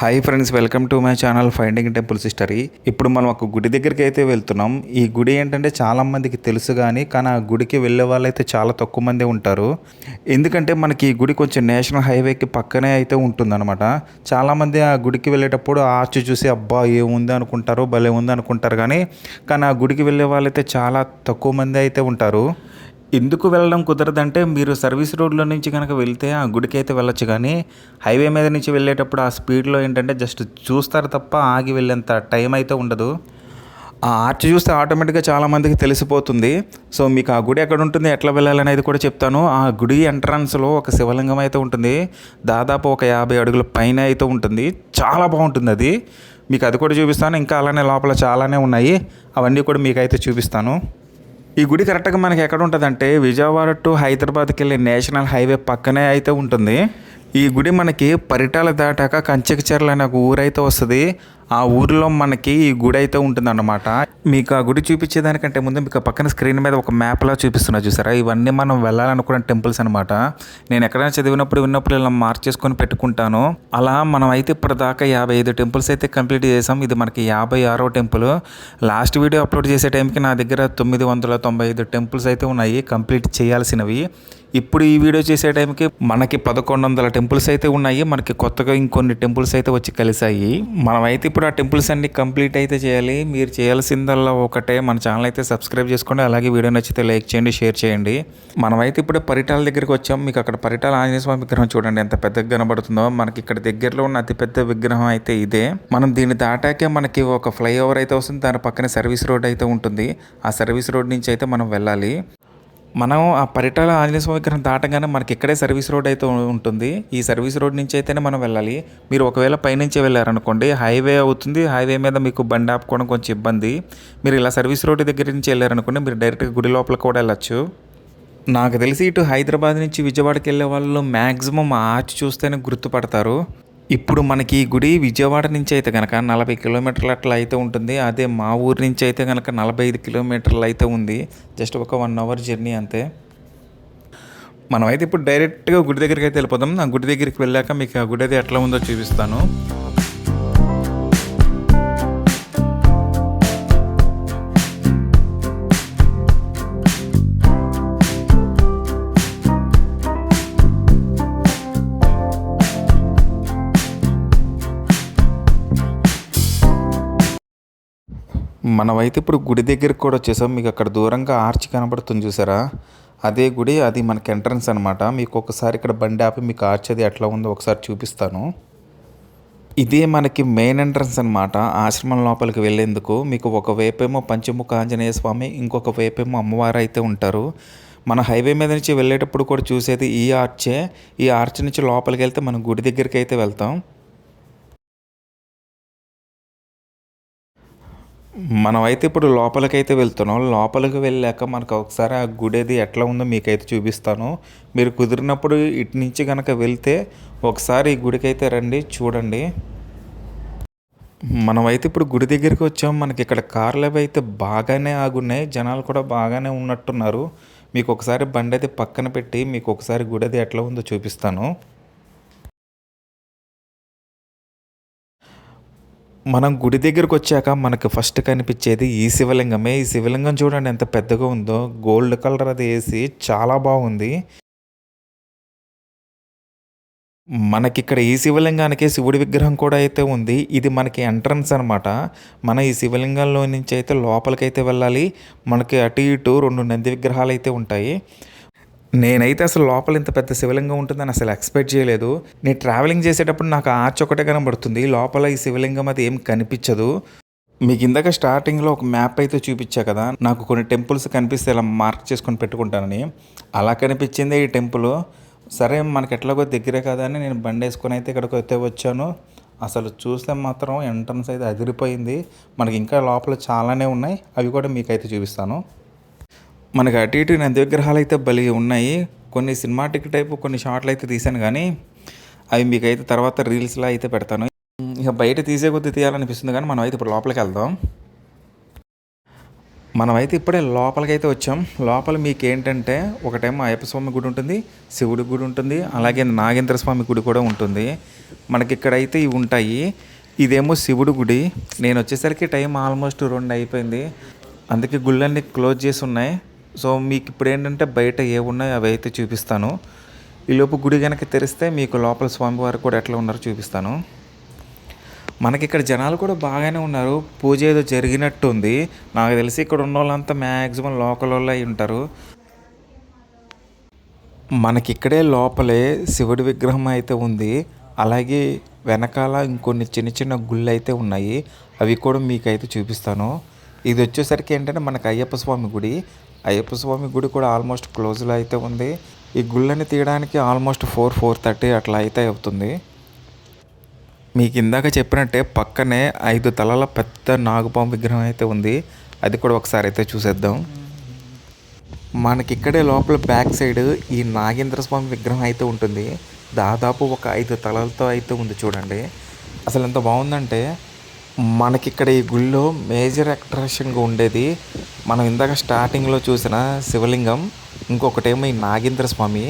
Hi friends welcome to my channel finding temples history ఇప్పుడు మనం ఒక గుడి దగ్గరికి అయితే వెళ్తున్నాం. ఈ గుడి ఏంటంటే చాలా మందికి తెలుసు కానీ కానీ ఆ గుడికి వెళ్ళే వాళ్ళైతే చాలా తక్కువ మంది ఉంటారు. ఎందుకంటే మనకి ఈ గుడి కొంచెం నేషనల్ హైవేకి పక్కనే అయితే ఉంటుందన్నమాట. చాలామంది ఆ గుడికి వెళ్ళేటప్పుడు ఆర్చ్ చూసి అబ్బా ఏముంది అనుకుంటారు భలే ఉంది అనుకుంటారు కానీ కానీ ఆ గుడికి వెళ్ళే వాళ్ళైతే చాలా తక్కువ మంది అయితే ఉంటారు. ఎందుకు వెళ్ళడం కుదరదంటే మీరు సర్వీస్ రోడ్లో నుంచి కనుక వెళ్తే ఆ గుడికి అయితే వెళ్ళొచ్చు కానీ హైవే మీద నుంచి వెళ్ళేటప్పుడు ఆ స్పీడ్లో ఏంటంటే జస్ట్ చూస్తారు తప్ప ఆగి వెళ్ళేంత టైం అయితే ఉండదు. ఆ ఆర్చ్ చూస్తే ఆటోమేటిక్గా చాలామందికి తెలిసిపోతుంది. సో మీకు ఆ గుడి ఎక్కడ ఉంటుంది ఎట్లా వెళ్ళాలనేది కూడా చెప్తాను. ఆ గుడి ఎంట్రన్స్లో ఒక శివలింగం అయితే ఉంటుంది. దాదాపు ఒక యాభై అడుగుల పైన అయితే ఉంటుంది. చాలా బాగుంటుంది అది. మీకు అది కూడా చూపిస్తాను. ఇంకా అలానే లోపల చాలానే ఉన్నాయి. అవన్నీ కూడా మీకు అయితే చూపిస్తాను. ఈ గుడి కరెక్ట్గా మనకి ఎక్కడ ఉంటుందంటే విజయవాడ టు హైదరాబాద్కి వెళ్ళే నేషనల్ హైవే పక్కనే అయితే ఉంటుంది. ఈ గుడి మనకి పరిటాల దాటాక కంచెకచెర్ల అనే ఒక ఊరైతే వస్తుంది. ఆ ఊరిలో మనకి ఈ గుడి అయితే ఉంటుందన్నమాట. మీకు ఆ గుడి చూపించేదానికంటే ముందు మీకు పక్కన స్క్రీన్ మీద ఒక మ్యాప్లా చూపిస్తున్నా చూసారా? ఇవన్నీ మనం వెళ్ళాలనుకున్న టెంపుల్స్ అనమాట నేను ఎక్కడైనా చదివినప్పుడు విన్నప్పుడు ఇలా మార్చేసుకొని పెట్టుకుంటాను. అలా మనం అయితే ఇప్పటిదాకా యాభై ఐదు టెంపుల్స్ అయితే కంప్లీట్ చేసాం. ఇది మనకి యాభై ఆరో టెంపుల్. లాస్ట్ వీడియో అప్లోడ్ చేసే టైంకి నా దగ్గర తొమ్మిది వందల తొంభై ఐదు టెంపుల్స్ అయితే ఉన్నాయి. కంప్లీట్ చేయాల్సినవి. ఇప్పుడు ఈ వీడియో చేసే టైంకి మనకి పదకొండు వందల టెంపుల్స్ అయితే ఉన్నాయి. మనకి కొత్తగా ఇంకొన్ని టెంపుల్స్ అయితే వచ్చి కలిసాయి మనమైతే ఇప్పుడు ఆ టెంపుల్స్ అన్ని కంప్లీట్ అయితే చేయాలి. మీరు చేయాల్సిందల్లా ఒకటే. మన ఛానల్ అయితే సబ్స్క్రైబ్ చేసుకోండి. అలాగే వీడియో నచ్చితే లైక్ చేయండి షేర్ చేయండి. మనమైతే ఇప్పుడు పరిటాల దగ్గరికి వచ్చాం. మీకు అక్కడ పరిటాల ఆంజనేయ స్వామి విగ్రహం చూడండి ఎంత పెద్దగా కనబడుతుందో. మనకి ఇక్కడ దగ్గరలో ఉన్న అతిపెద్ద విగ్రహం అయితే ఇదే. మనం దీన్ని దాటాకే మనకి ఒక ఫ్లైఓవర్ అయితే వస్తుంది. దాని పక్కనే సర్వీస్ రోడ్ అయితే ఉంటుంది. ఆ సర్వీస్ రోడ్ నుంచి అయితే మనం వెళ్ళాలి. మనం ఆ పరిటాల ఆంజనేయ స్వామి విగ్రహం దాటగానే మనకి ఇక్కడే సర్వీస్ రోడ్ అయితే ఉంటుంది. ఈ సర్వీస్ రోడ్ నుంచి అయితేనే మనం వెళ్ళాలి. మీరు ఒకవేళ పైనుంచే వెళ్ళారనుకోండి హైవే అవుతుంది. హైవే మీద మీకు బండి ఆపుకోవడం కొంచెం ఇబ్బంది. మీరు ఇలా సర్వీస్ రోడ్ దగ్గర నుంచి వెళ్ళారనుకోండి మీరు డైరెక్ట్గా గుడి లోపల కూడా వెళ్ళచ్చు. నాకు తెలిసి ఇటు హైదరాబాద్ నుంచి విజయవాడకి వెళ్ళే వాళ్ళు మ్యాక్సిమం ఆర్చ్ చూస్తేనే గుర్తుపడతారు. ఇప్పుడు మనకి ఈ గుడి విజయవాడ నుంచి అయితే కనుక నలభై కిలోమీటర్లు అట్లా అయితే ఉంటుంది. అదే మా ఊరి నుంచి అయితే కనుక నలభై ఐదు కిలోమీటర్లు అయితే ఉంది. జస్ట్ ఒక వన్ అవర్ జర్నీ అంతే. మనమైతే ఇప్పుడు డైరెక్ట్గా గుడి దగ్గరికి అయితే వెళ్ళిపోదాం. ఆ గుడి దగ్గరికి వెళ్ళాక మీకు ఆ గుడి అయితే ఎట్లా ఉందో చూపిస్తాను. మనమైతే ఇప్పుడు గుడి దగ్గరికి కూడా వచ్చేసాం. మీకు అక్కడ దూరంగా ఆర్చ్ కనబడుతుంది చూసారా? అదే గుడి అది మనకి ఎంట్రన్స్ అనమాట మీకు ఒకసారి ఇక్కడ బండి ఆపి మీకు ఆర్చ్ అది ఎట్లా ఉందో ఒకసారి చూపిస్తాను. ఇదే మనకి మెయిన్ ఎంట్రన్స్ అనమాట ఆశ్రమం లోపలికి వెళ్ళేందుకు. మీకు ఒక వైపేమో పంచముఖ ఆంజనేయ స్వామి ఇంకొక వైపేమో అమ్మవారు అయితే ఉంటారు. మన హైవే మీద నుంచి వెళ్ళేటప్పుడు కూడా చూసేది ఈ ఆర్చే. ఈ ఆర్చ్ నుంచి లోపలికి వెళ్తే మనం గుడి దగ్గరికి అయితే వెళ్తాం. మనమైతే ఇప్పుడు లోపలికైతే వెళ్తున్నాం. లోపలికి వెళ్ళాక మనకు ఒకసారి ఆ గుడి అది ఎట్లా ఉందో మీకైతే చూపిస్తాను. మీరు కుదిరినప్పుడు ఇటు నుంచి కనుక వెళ్తే ఒకసారి ఈ గుడికైతే రండి చూడండి. మనమైతే ఇప్పుడు గుడి దగ్గరికి వచ్చాం. మనకి ఇక్కడ కార్లు అవి అయితే బాగానే ఆగున్నాయి. జనాలు కూడా బాగానే ఉన్నట్టున్నారు. మీకు ఒకసారి బండి అయితే పక్కన పెట్టి మీకు ఒకసారి గుడి అది ఎట్లా ఉందో చూపిస్తాను. మనం గుడి దగ్గరకు వచ్చాక మనకు ఫస్ట్ కనిపించేది ఈ శివలింగమే. ఈ శివలింగం చూడండి ఎంత పెద్దగా ఉందో. గోల్డ్ కలర్ అది వేసి చాలా బాగుంది. మనకి ఇక్కడ ఈ శివలింగానికి శివుడి విగ్రహం కూడా అయితే ఉంది. ఇది మనకి ఎంట్రన్స్ అనమాట మన ఈ శివలింగంలో నుంచి అయితే లోపలికైతే వెళ్ళాలి. మనకి అటు ఇటు రెండు నంది విగ్రహాలు అయితే ఉంటాయి. నేనైతే అసలు లోపల ఇంత పెద్ద శివలింగం ఉంటుందని అసలు ఎక్స్పెక్ట్ చేయలేదు. నేను ట్రావెలింగ్ చేసేటప్పుడు నాకు ఆర్చ్ ఒకటే కనబడుతుంది. లోపల ఈ శివలింగం అది ఏం కనిపించదు. మీకు ఇందాక స్టార్టింగ్లో ఒక మ్యాప్ అయితే చూపించా కదా? నాకు కొన్ని టెంపుల్స్ కనిపిస్తే ఇలా మార్క్ చేసుకొని పెట్టుకుంటానని. అలా కనిపించింది ఈ టెంపుల్ సరే మనకి ఎట్లాగో దగ్గరే కదా అని నేను బండి వేసుకొని అయితే ఇక్కడికి అయితే వచ్చాను. అసలు చూస్తే మాత్రం ఎంట్రన్స్ అయితే అదిరిపోయింది. మనకి ఇంకా లోపల చాలానే ఉన్నాయి. అవి కూడా మీకైతే చూపిస్తాను. మనకి అటు ఇటు నంది విగ్రహాలు అయితే బలి ఉన్నాయి. కొన్ని సినిమాటిక్ టైప్ కొన్ని షార్ట్లు అయితే తీశాను కానీ అవి మీకైతే తర్వాత రీల్స్లో అయితే పెడతాను. ఇక బయట తీసే కొద్ది తీయాలనిపిస్తుంది కానీ మనం అయితే ఇప్పుడు లోపలికి వెళ్దాం. మనమైతే ఇప్పుడే లోపలికి అయితే వచ్చాం. లోపల మీకు ఏంటంటే ఒకటేమో అయ్యప్ప స్వామి గుడి ఉంటుంది శివుడి గుడి ఉంటుంది అలాగే నాగేంద్ర స్వామి గుడి కూడా ఉంటుంది. మనకి ఇక్కడైతే ఇవి ఉంటాయి. ఇదేమో శివుడి గుడి. నేను వచ్చేసరికి టైం ఆల్మోస్ట్ రెండు అయిపోయింది. అందుకే గుళ్ళన్నీ క్లోజ్ చేసి ఉన్నాయి. సో మీకు ఇప్పుడు ఏంటంటే బయట ఏ ఉన్నాయో అవి అయితే చూపిస్తాను. ఈలోపు గుడి కనుక తెరిస్తే మీకు లోపల స్వామివారు కూడా ఎట్లా ఉన్నారో చూపిస్తాను. మనకి ఇక్కడ జనాలు కూడా బాగానే ఉన్నారు. పూజ ఏదో జరిగినట్టు ఉంది నాకు తెలిసి ఇక్కడ ఉన్న వాళ్ళంతా మ్యాక్సిమం లోకల్ వాళ్ళు అయి ఉంటారు. మనకి ఇక్కడే లోపలే శివుడి విగ్రహం అయితే ఉంది. అలాగే వెనకాల ఇంకొన్ని చిన్న చిన్న గుళ్ళు అయితే ఉన్నాయి. అవి కూడా మీకైతే చూపిస్తాను. ఇది వచ్చేసరికి ఏంటంటే మనకు అయ్యప్ప స్వామి గుడి. అయ్యప్ప స్వామి గుడి కూడా ఆల్మోస్ట్ క్లోజ్లో అయితే ఉంది. ఈ గుళ్ళని తీయడానికి ఆల్మోస్ట్ ఫోర్ ఫోర్ థర్టీ అట్లా అయితే అవుతుంది. మీకు ఇందాక చెప్పినట్టే పక్కనే ఐదు తలల పెద్ద నాగపాం విగ్రహం అయితే ఉంది. అది కూడా ఒకసారి అయితే చూసేద్దాం. మనకి ఇక్కడే లోపల బ్యాక్ సైడ్ ఈ నాగేంద్ర స్వామి విగ్రహం అయితే ఉంటుంది. దాదాపు ఒక ఐదు తలలతో అయితే ఉంది చూడండి. అసలు ఎంత బాగుందంటే మనకిక్కడ ఈ గుళ్ళో మేజర్ అట్రాక్షన్గా ఉండేది మనం ఇందాక స్టార్టింగ్లో చూసిన శివలింగం ఇంకొకటేమో ఈ నాగేంద్ర స్వామి.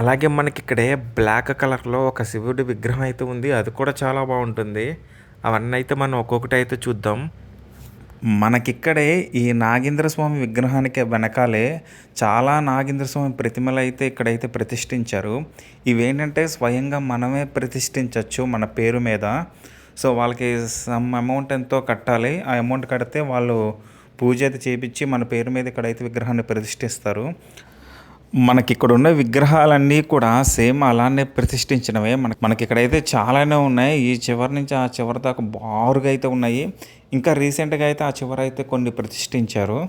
అలాగే మనకి ఇక్కడే బ్లాక్ కలర్లో ఒక శివుడి విగ్రహం అయితే ఉంది అది కూడా చాలా బాగుంటుంది. అవన్నీ అయితే మనం ఒక్కొక్కటి అయితే చూద్దాం. మనకిక్కడే ఈ నాగేంద్ర స్వామి విగ్రహానికి వెనకాలే చాలా నాగేంద్ర స్వామి ప్రతిమలు అయితే ఇక్కడైతే ప్రతిష్ఠించారు. ఇవేంటంటే స్వయంగా మనమే ప్రతిష్ఠించవచ్చు మన పేరు మీద. సో వాళ్ళకి సమ్ అమౌంట్ ఎంతో కట్టాలి. ఆ అమౌంట్ కడితే వాళ్ళు పూజ అయితే చేపించి మన పేరు మీద ఇక్కడైతే విగ్రహాన్ని ప్రతిష్ఠిస్తారు. మనకి ఇక్కడ ఉన్న విగ్రహాలన్నీ కూడా సేమ్ అలానే ప్రతిష్ఠించినవే. మనకి మనకి ఇక్కడైతే చాలానే ఉన్నాయి. ఈ చివరి నుంచి ఆ చివరి దాకా బారుగా అయితే ఉన్నాయి. ఇంకా రీసెంట్గా అయితే ఆ చివర అయితే కొన్ని ప్రతిష్ఠించారు.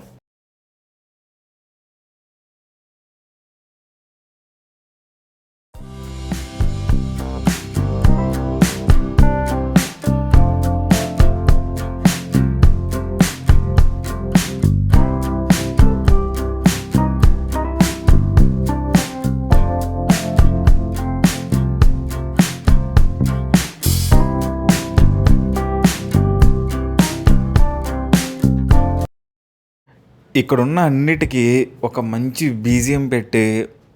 ఇక్కడున్న అన్నిటికీ ఒక మంచి బీజియం పెట్టి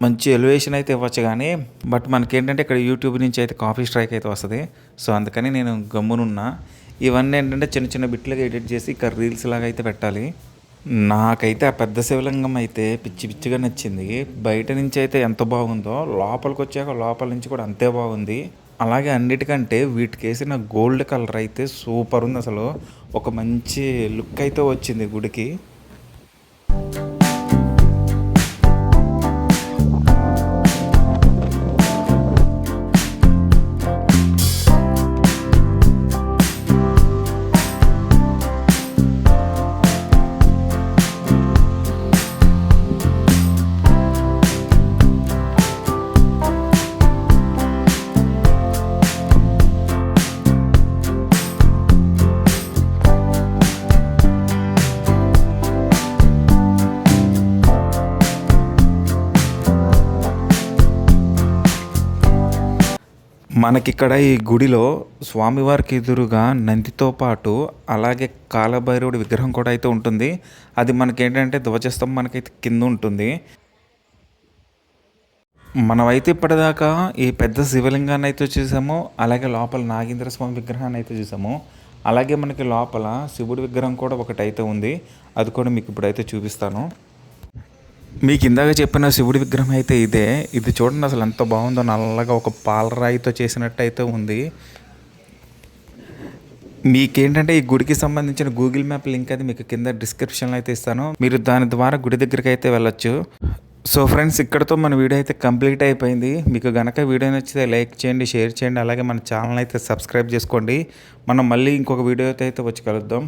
మంచి ఎలివేషన్ అయితే ఇవ్వచ్చు కానీ బట్ మనకేంటంటే ఇక్కడ యూట్యూబ్ నుంచి అయితే కాఫీ స్ట్రైక్ అయితే వస్తుంది. సో అందుకని నేను గమ్మునున్నా. ఇవన్నీ ఏంటంటే చిన్న చిన్న బిట్లుగా ఎడిట్ చేసి ఇక్కడ రీల్స్ లాగా అయితే పెట్టాలి. నాకైతే ఆ పెద్ద శివలింగం అయితే పిచ్చి పిచ్చిగా నచ్చింది. బయట నుంచి అయితే ఎంత బాగుందో లోపలికి వచ్చాక లోపల నుంచి కూడా అంతే బాగుంది. అలాగే అన్నిటికంటే వీటికి వేసిన గోల్డ్ కలర్ అయితే సూపర్ ఉంది అసలు. ఒక మంచి లుక్ అయితే వచ్చింది గుడికి. మనకిక్కడ ఈ గుడిలో స్వామివారికి ఎదురుగా నందితో పాటు అలాగే కాలభైరవుడి విగ్రహం కూడా అయితే ఉంటుంది. అది మనకేంటంటే ధ్వజస్తంభం మనకైతే కింద ఉంటుంది. మనమైతే ఇప్పటిదాకా ఈ పెద్ద శివలింగాన్ని అయితే చూసాము. అలాగే లోపల నాగేంద్ర స్వామి విగ్రహాన్ని అయితే చూసాము. అలాగే మనకి లోపల శివుడి విగ్రహం కూడా ఒకటి అయితే ఉంది. అది కూడా మీకు ఇప్పుడైతే చూపిస్తాను. మీకు ఇందాక చెప్పిన శివుడి విగ్రహం అయితే ఇదే. ఇది చూడండి అసలు ఎంత బాగుందో. నల్లగా ఒక పాలరాయితో చేసినట్టు అయితే ఉంది. మీకేంటంటే ఈ గుడికి సంబంధించిన గూగుల్ మ్యాప్ లింక్ అది మీకు కింద డిస్క్రిప్షన్లో అయితే ఇస్తాను. మీరు దాని ద్వారా గుడి దగ్గరికి అయితే వెళ్ళొచ్చు. సో ఫ్రెండ్స్ ఇక్కడతో మన వీడియో అయితే కంప్లీట్ అయిపోయింది. మీకు గనక వీడియో నచ్చితే లైక్ చేయండి షేర్ చేయండి అలాగే మన ఛానల్ అయితే సబ్స్క్రైబ్ చేసుకోండి. మనం మళ్ళీ ఇంకొక వీడియో అయితే వచ్చి కలుద్దాం.